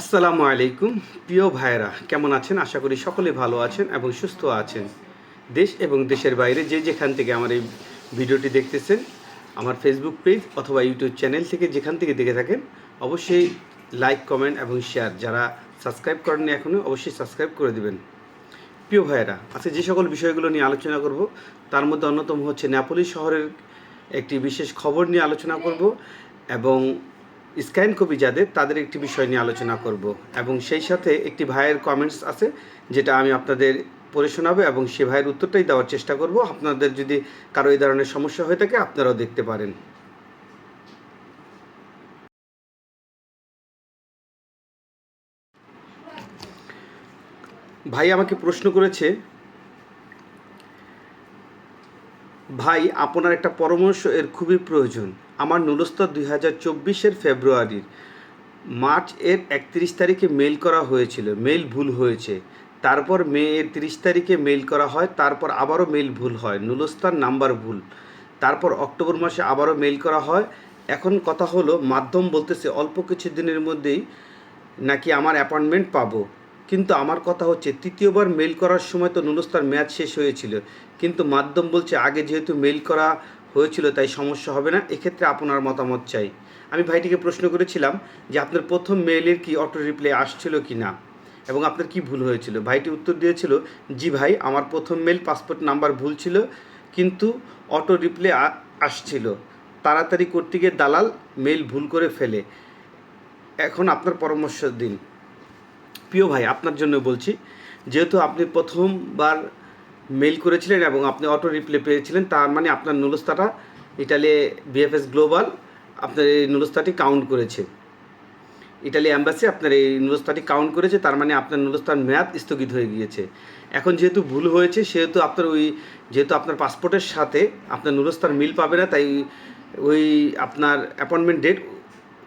আসসালামু আলাইকুম। প্রিয় ভাইয়েরা, কেমন আছেন? আশা করি সকলে ভালো আছেন এবং সুস্থ আছেন। দেশ এবং দেশের বাইরে যে যেখান থেকে আমার এই ভিডিওটি দেখতেছেন, আমার ফেসবুক পেজ অথবা ইউটিউব চ্যানেল থেকে যেখান থেকে দেখে থাকেন, অবশ্যই লাইক কমেন্ট এবং শেয়ার যারা সাবস্ক্রাইব করেননি এখনও, অবশ্যই সাবস্ক্রাইব করে দেবেন। প্রিয় ভাইয়েরা, আজকে যে সকল বিষয়গুলো নিয়ে আলোচনা করব, তার মধ্যে অন্যতম হচ্ছে নেপোলি শহরের একটি বিশেষ খবর নিয়ে আলোচনা করব এবং স্ক্যান কপি যাদের তাদের একটি বিষয় নিয়ে আলোচনা করব এবং সেই সাথে একটি ভাইয়ের কমেন্টস আছে, যেটা আমি আপনাদের পড়ে শোনাবো এবং সে ভাইয়ের উত্তরটাই দেওয়ার চেষ্টা করব। আপনাদের যদি কারও এই ধরনের সমস্যা হয়ে থাকে, আপনারাও দেখতে পারেন। ভাই আমাকে প্রশ্ন করেছে, ভাই, আপনার একটা পরামর্শ এর খুবই প্রয়োজন। আমার নুলস্তর দুই হাজার চব্বিশের ফেব্রুয়ারির। মার্চ এর একত্রিশ তারিখে মেল করা হয়েছিল মেল ভুল হয়েছে। তারপর মে এর তিরিশ তারিখে মেল করা হয়, তারপর আবারও মেল ভুল হয় নুলস্তার নাম্বার ভুল। তারপর অক্টোবর মাসে আবারও মেল করা হয়। এখন কথা হলো, মাধ্যম বলতেছে অল্প কিছু দিনের মধ্যেই নাকি আমার অ্যাপয়েন্টমেন্ট পাবো। কিন্তু আমার কথা হচ্ছে, তৃতীয়বার মেল করার সময় তো নুলস্তার ম্যাচ শেষ হয়েছিল। কিন্তু মাধ্যম বলছে, আগে যেহেতু মেল করা হয়েছিল, তাই সমস্যা হবে না। এক্ষেত্রে আপনার মতামত চাই। আমি ভাইটিকে প্রশ্ন করেছিলাম যে আপনার প্রথম মেইলের কি অটো রিপ্লাই আসছিল কি না, এবং আপনার কি ভুল হয়েছিল? ভাইটি উত্তর দিয়েছিল, জি ভাই, আমার প্রথম মেল পাসপোর্ট নাম্বার ভুল ছিল, কিন্তু অটো রিপ্লে আসছিল। তাড়াতাড়ি করতে গিয়ে দালাল মেল ভুল করে ফেলে। এখন আপনার পরামর্শ দিন। প্রিয় ভাই, আপনার জন্য বলছি, যেহেতু আপনি প্রথমবার মেল করেছিলেন এবং আপনি অটো রিপ্লে পেয়েছিলেন, তার মানে আপনার নুলস্তাটা ইটালি বিএফএস গ্লোবাল আপনার এই নুলস্তাটি কাউন্ট করেছে। ইটালি অ্যাম্বাসি আপনার এই নুলস্তাটি কাউন্ট করেছে, তার মানে আপনার নুলস্তার মেয়াদ স্থগিত হয়ে গিয়েছে। এখন যেহেতু ভুল হয়েছে, সেহেতু আপনার ওই যেহেতু আপনার পাসপোর্টের সাথে আপনার নুলস্তার মিল পাবে না, তাই ওই আপনার অ্যাপয়েন্টমেন্ট ডেট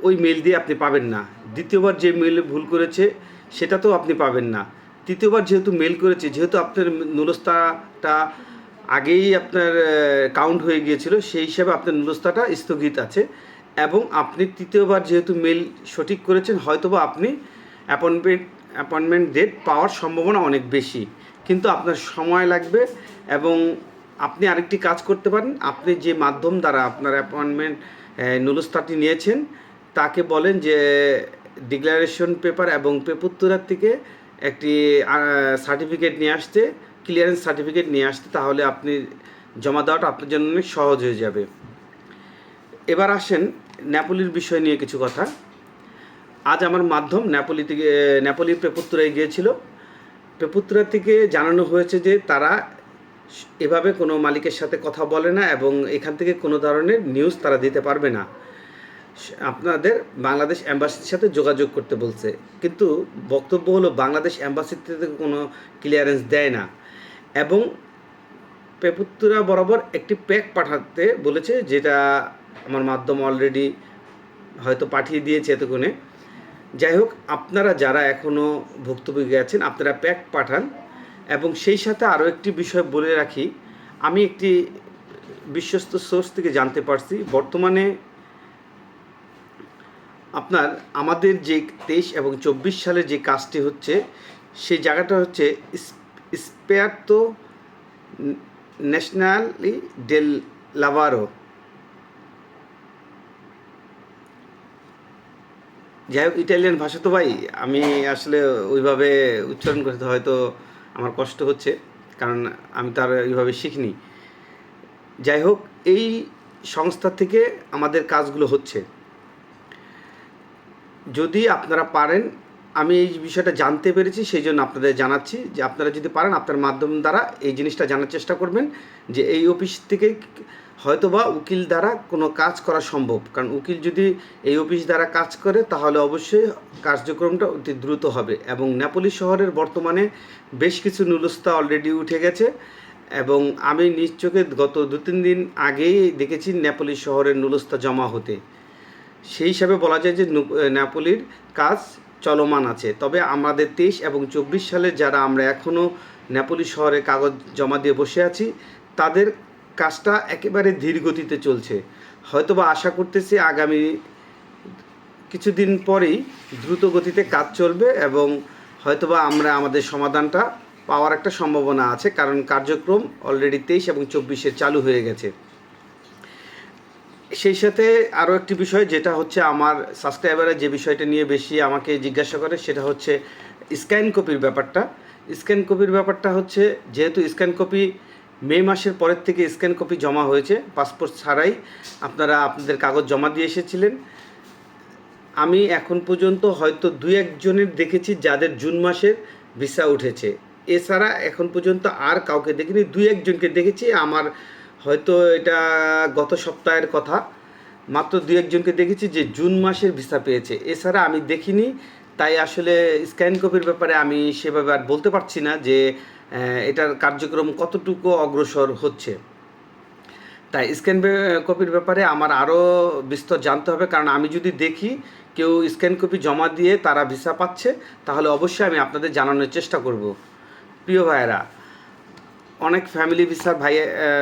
ওই মেল দিয়ে আপনি পাবেন না। দ্বিতীয়বার যে মেল ভুল করেছে সেটা তো আপনি পাবেন না। তৃতীয়বার যেহেতু মেল করেছে, যেহেতু আপনার নুলস্তাটা আগেই আপনার কাউন্ট হয়ে গিয়েছিল, সেই হিসাবে আপনার নুলস্তাটা স্থগিত আছে। এবং আপনি তৃতীয়বার যেহেতু মেল সঠিক করেছেন, হয়তোবা আপনি অ্যাপয়েন্টমেন্ট অ্যাপয়েন্টমেন্ট ডেট পাওয়ার সম্ভাবনা অনেক বেশি। কিন্তু আপনার সময় লাগবে এবং আপনি আরেকটি কাজ করতে পারেন। আপনি যে মাধ্যম দ্বারা আপনার অ্যাপয়েন্টমেন্ট নুলস্তাটি নিয়েছেন, তাকে বলেন যে ডিক্লারেশন পেপার এবং পেপুত্তরার থেকে সার্টিফিকেট নিয়ে আসতে ক্লিয়ারেন্স সার্টিফিকেট নিয়ে আসতে তাহলে আপনি জমা দেওয়াটা আপনার জন্য অনেক সহজ হয়ে যাবে। এবার আসেন নেপোলির বিষয় নিয়ে কিছু কথা। আজ আমার মাধ্যম নেপোলি থেকে নেপোলির পেপুত্তরায় গিয়েছিল। পেপুত্তরা থেকে জানানো হয়েছে যে তারা এভাবে কোনো মালিকের সাথে কথা বলে না এবং এখান থেকে কোনো ধরনের নিউজ তারা দিতে পারবে না। আপনাদের বাংলাদেশ অ্যাম্বাসির সাথে যোগাযোগ করতে বলছে। কিন্তু বক্তব্য হলো বাংলাদেশ অ্যাম্বাসির থেকে কোনো ক্লিয়ারেন্স দেয় না। এবং পেপুত্তুরা বরাবর একটি প্যাক পাঠাতে বলেছে, যেটা আমার মাধ্যম অলরেডি হয়তো পাঠিয়ে দিয়েছে এতক্ষণে। যাই হোক, আপনারা যারা এখনও ভুক্তভোগী আছেন, আপনারা প্যাক পাঠান। এবং সেই সাথে আরও একটি বিষয় বলে রাখি, আমি একটি বিশ্বস্ত সোর্স থেকে জানতে পারছি, বর্তমানে আপনার আমাদের যে তেইশ এবং চব্বিশ সালে যে কাজটি হচ্ছে, সেই জায়গাটা হচ্ছে স্পেয়ারতো ন্যাশনালি ডেল লাভারো। যাই হোক, ইটালিয়ান ভাষা তো ভাই, আমি আসলে ওইভাবে উচ্চারণ করতে হয়তো আমার কষ্ট হচ্ছে, কারণ আমি তার ওইভাবে শিখিনি। যাই হোক, এই সংস্থা থেকে আমাদের কাজগুলো হচ্ছে। যদি আপনারা পারেন, আমি এই বিষয়টা জানতে পেরেছি সেই জন্য আপনাদের জানাচ্ছি যে আপনারা যদি পারেন, আপনার মাধ্যম দ্বারা এই জিনিসটা জানার চেষ্টা করবেন যে এই অফিস থেকে হয়তোবা উকিল দ্বারা কোনো কাজ করা সম্ভব। কারণ উকিল যদি এই অফিস দ্বারা কাজ করে, তাহলে অবশ্যই কার্যক্রমটা অতি দ্রুত হবে এবং নেপোলি শহরের বর্তমানে বেশ কিছু নুলস্তা অলরেডি উঠে গেছে এবং আমি নিজ চোখে গত দু তিন দিন আগেই দেখেছি নেপোলি শহরের নুলস্তা জমা হতে। সেই হিসাবে বলা যায় যে নেপোলির কাজ চলমান আছে। তবে আমাদের তেইশ এবং চব্বিশ সালে যারা আমরা এখনও নেপোলি শহরে কাগজ জমা দিয়ে বসে আছি, তাদের কাজটা একেবারে ধীর গতিতে চলছে। হয়তোবা আশা করতেছি আগামী কিছুদিন পরেই দ্রুত গতিতে কাজ চলবে এবং হয়তোবা আমরা আমাদের সমাধানটা পাওয়ার একটা সম্ভাবনা আছে, কারণ কার্যক্রম অলরেডি তেইশ এবং চব্বিশে চালু হয়ে গেছে। সেই সাথে আরও একটি বিষয়, যেটা হচ্ছে আমার সাবস্ক্রাইবাররা যে বিষয়টা নিয়ে বেশি আমাকে জিজ্ঞাসা করে, সেটা হচ্ছে স্ক্যান কপির ব্যাপারটা। স্ক্যান কপির ব্যাপারটা হচ্ছে, যেহেতু স্ক্যান কপি মে মাসের পরের থেকে স্ক্যান কপি জমা হয়েছে পাসপোর্ট ছাড়াই আপনারা আপনাদের কাগজ জমা দিয়ে এসেছিলেন। আমি এখন পর্যন্ত হয়তো দুই একজনের দেখেছি যাদের জুন মাসের ভিসা উঠেছে। এছাড়া এখন পর্যন্ত আর কাউকে দেখিনি, দুই একজনকে দেখেছি। আমার হয়তো এটা গত সপ্তাহের কথা। মাত্র দু একজনকে দেখেছি যে জুন মাসের ভিসা পেয়েছে। এছাড়া আমি দেখিনি, তাই আসলে স্ক্যান কপির ব্যাপারে আমি সেভাবে আর বলতে পারছি না যে এটার কার্যক্রম কতটুকু অগ্রসর হচ্ছে। তাই স্ক্যান কপির ব্যাপারে আমার আরও বিস্তর জানতে হবে, কারণ আমি যদি দেখি কেউ স্ক্যান কপি জমা দিয়ে তারা ভিসা পাচ্ছে, তাহলে অবশ্যই আমি আপনাদের জানানোর চেষ্টা করব। প্রিয় ভাইয়েরা অনেক ফ্যামিলি ভিসার ভাই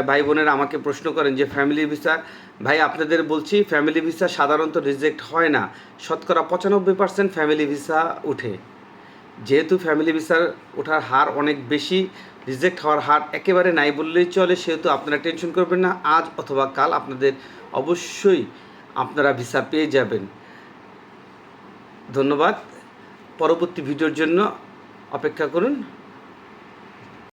ভাই বোনেরা আমাকে প্রশ্ন করেন যে ফ্যামিলি ভিসা ভাই, আপনাদের বলছি ফ্যামিলি ভিসা সাধারণত রিজেক্ট হয় না। শতকরা পঁচানব্বই পার্সেন্ট ফ্যামিলি ভিসা উঠে যেহেতু ফ্যামিলি ভিসার ওঠার হার অনেক বেশি রিজেক্ট হওয়ার হার একেবারে নাই বললেই চলে, সেহেতু আপনারা টেনশন করবেন না। আজ অথবা কাল আপনাদের অবশ্যই আপনারা ভিসা পেয়ে যাবেন। ধন্যবাদ। পরবর্তী ভিডিওর জন্য অপেক্ষা করুন।